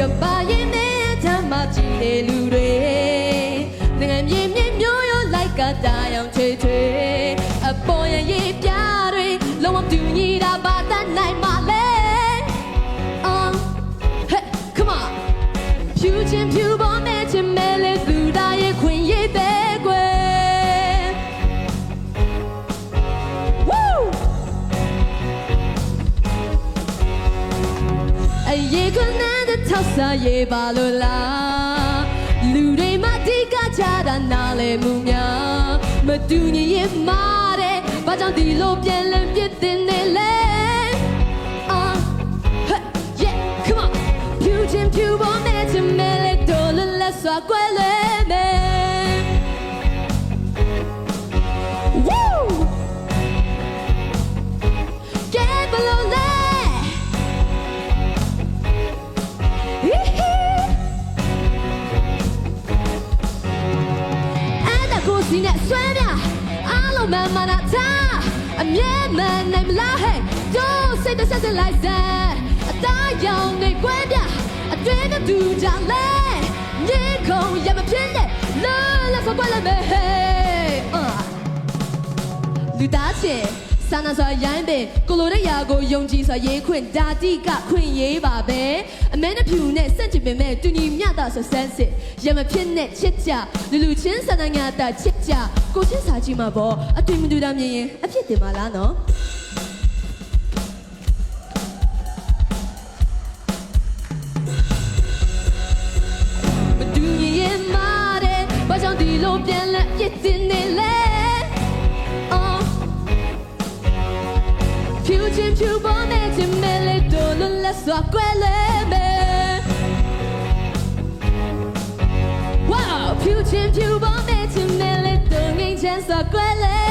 ကဘာရင်နဲ့ဓမ္မကြည့်တဲ့လူတွေနိုင်ငံမြေမြေမျိုးရိုးလိုက်ကတာယောင်ချွေချွေအပေါ်ရရေးပြတွေလုံးဝမတူညီတာဘာတတ်နိုင်မလဲ Um hey come on ဖြူချင်းဖြူပေါ်မဲ့ချင်းမဲလေသူတာရဲ့ခွင့်ရေးတဲ့ကွယ် Woo အရေးကနဲ့ ထောက်စားရေးပါလို့လားလူတွေမတိကကြတာနားလေမှုများမတူညီရင်မာတဲ့ဘာကြောင့်ဒီလိုပြန်လည်ပြစ်တင်နေလဲ Ah, hey, yeah, come on. ဖြူချင်းဖြူပေါ်မဲ့ချင်မဲလေတိုးလလက်စွာကွယ်လွ အဲ့ဒါကိုစီနဲ့ဆွဲပြအားလုံးမန်မနာထားအမြဲမှန်နိုင်မလားဟဲ့တို့စိတ်တဆက်စလိုက်စမ်းအသားရောင်နေကွဲပြအတွင်းနဲ့တူကြလဲမြေခုံရမဖြစ်နဲ့လောလက်ဆိုကွက်လည်းမဲဟဲ့အာလူသားချင်းစာနာစွာရိုင်းပင်ကိုလိုတဲ့ຢာကိုယုံကြည်စွာရေးခွင့်ဓာတိကခွင့်ရေးပါပဲအ မဲနဲ့ဖြူနဲ့စန့်ကျင်ပင်မဲ့တူညီမျှတာဆိုဆန်းစစ်ရမဖြစ်နဲ့ချစ်ကြလူလူချင်းစာနာညာတာချစ်ကြကိုချင်းစာကြည့်မှာပေါ့အတွေ့မတူတာမြင်ရင်အဖြစ်တင်ပါလားနော်မတူညီရင်မာတဲ့ဘာကြောင့်ဒီလိုပြန်လဲပြစ်တင်နေလဲ Oh ဖြူချင်းဖြူပေါ်နဲ့ချင် မဲလေတို့လွတ်လပ်စွာကွယ်လဲမယ်